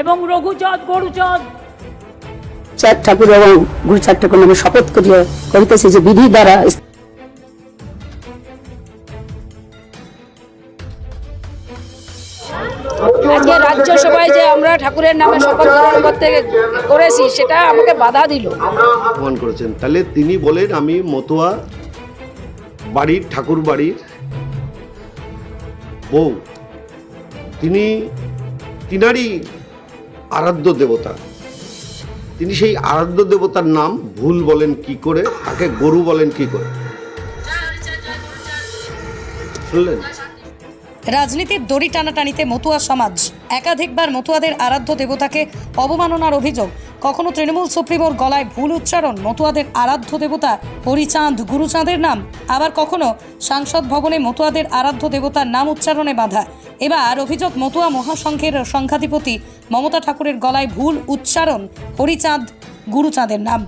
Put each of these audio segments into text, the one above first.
এবং রঘুচাঁদ গরুচাঁদ চাঁদ ঠাকুর এবং গুরুচাঁদ ঠাকুর নামে শপথ করিয়া করিতেছি যে বিধি দ্বারা আজকে রাজ্যসভায় যে আমরা ঠাকুরের নামে শপথ গ্রহণ করতে করেছি সেটা আমাকে বাধা দিল। প্রমাণ করেছেন। তাহলে তিনি বলেন আমি মতোয়া বাড়ির ঠাকুর বাড়ির বউ। তিনি তিনারই আরাধ্য দেবতা। তিনি সেই আরাধ্য দেবতার নাম ভুল বলেন কি করে, তাকে গরু বলেন কি করে। শুনলেন? রাজনীতির দড়ি টানাটানিতে মতুয়া সমাজ। একাধিকবার মতুয়াদের আরাধ্য দেবতাকে অবমাননার অভিযোগ। কখনো তৃণমূল সুপ্রিমোর গলায় ভুল উচ্চারণ, মতুয়াদের আরাধ্য দেবতা হরিচাঁদ, গুরুচাঁদের নাম। আবার কখনো সাংসদ ভবনে মতুয়াদের আরাধ্য দেবতার নাম উচ্চারণে বাধা। এবার অভিযোগ, মতুয়া মহাসংঘের সংঘাধিপতি মমতা ঠাকুরের গলায় ভুল উচ্চারণ, হরিচাঁদ, গুরুচাঁদের নাম।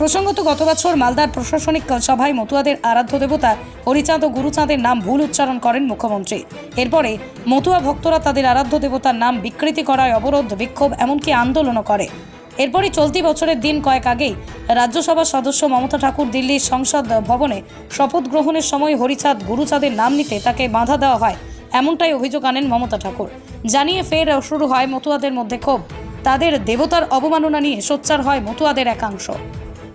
প্রসঙ্গত, গত বছর মালদার প্রশাসনিক সভায় মতুয়াদের আরাধ্য দেবতা হরিচাঁদ ও গুরুচাঁদের নাম ভুল উচ্চারণ করেন মুখ্যমন্ত্রী। এরপরে মতুয়া ভক্তরা তাদের আরাধ্য দেবতার নাম বিকৃতি করায় অবরোধ, বিক্ষোভ, এমনকি আন্দোলনও করে। এরপরই চলতি বছরের দিন কয়েক আগেই রাজ্যসভার সদস্য মমতা ঠাকুর দিল্লির সংসদ ভবনে শপথ গ্রহণের সময় হরিচাঁদ গুরুচাঁদের নাম নিতে তাকে বাধা দেওয়া হয়, এমনটাই অভিযোগ আনেন মমতা ঠাকুর। জানিয়ে ফের শুরু হয় মতুয়াদের মধ্যে ক্ষোভ। তাদের দেবতার অবমাননা নিয়ে সোচ্চার হয় মতুয়াদের একাংশ।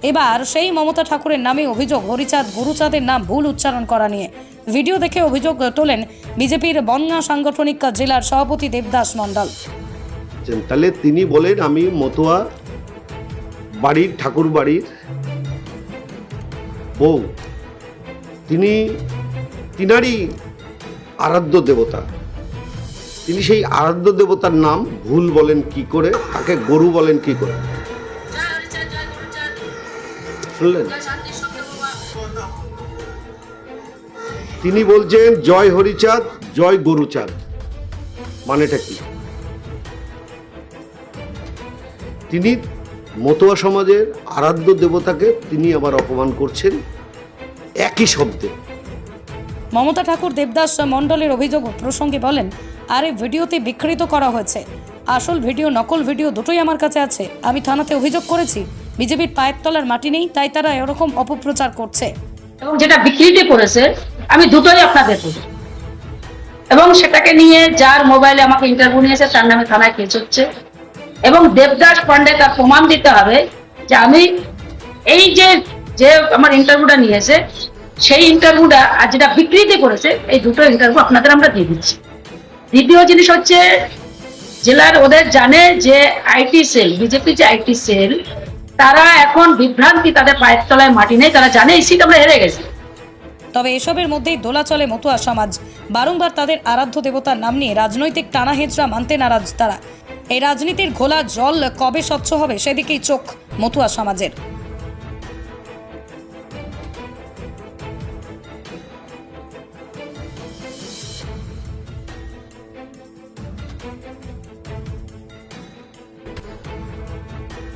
এবার সেই মমতা ঠাকুরের নামে অভিযোগ, হরিচাঁদ গুরুচাঁদের নাম ভুল উচ্চারণ করা নিয়ে। ভিডিও দেখে অভিযোগ তোলেন বিজেপির বন্যা সাংগঠনিক জেলার সভাপতি দেবদাস মণ্ডল। তাহলে তিনি বলেন, আমি মতোয়া বাড়ির, ঠাকুর বাড়ির বউ। তিনি তিনারই আরাধ্য দেবতা। তিনি সেই আরাধ্য দেবতার নাম ভুল বলেন কি করে? তাকে গরু বলেন কি করে? শুনলেন? তিনি বলছেন, জয় হরিচাঁদ, জয় গরুচাঁদ। মানেটা কি? তিনি মতোয়া সমাজের আরাধ্য দেবতাকে তিনি আবার অপমান করছেন একই শব্দে। মমতা ঠাকুর দেবদাস মণ্ডলের অভিযোগ প্রসঙ্গে বলেন, আরে, ভিডিওতে বিকৃত করা হয়েছে। আসল ভিডিও, নকল ভিডিও দুটোই আমার কাছে আছে। আমি থানাতে অভিযোগ করেছি। বিজেপির পায়ের তলার মাটি নেই, তাই তারা এরকম অপপ্রচার করছে। এবং যেটা বিকৃতি করেছে আমি দুটোই আপনাদের দেবো এবং সেটাকে নিয়ে যার মোবাইলে আমাকে ইন্টারভিউ নিয়েছে, তার নামে থানায় কেস হচ্ছে। এবং দেবদাস পান্ডে তার প্রমাণ দিতে হবে যে আমি এই যে যে আমার ইন্টারভিউটা নিয়েছে, সেই ইন্টারভিউটা আর যেটা বিকৃতি করেছে এই দুটো ইন্টারভিউ আপনাদের আমরা দিয়ে দিচ্ছি। দ্বিতীয় জিনিস হচ্ছে, জেলার ওদের জানে যে আইটি সেল বিজেপি যে আইটি সেল তারা এখন বিভ্রান্তি তাদের পায়ের তলায় মাটি নেই, তারা জানে এই সিট আমরা হেরে গেছি। তবে এসবের মধ্যেই দোলাচলে মতুয়া সমাজ। বারংবার তাদের আরাধ্য দেবতার নাম নিয়ে রাজনৈতিক টানা হেঁচড়া মানতে নারাজ তারা। এই রাজনীতির ঘোলা জল কবে স্বচ্ছ হবে সেদিকেই চোখ মতুয়া সমাজের।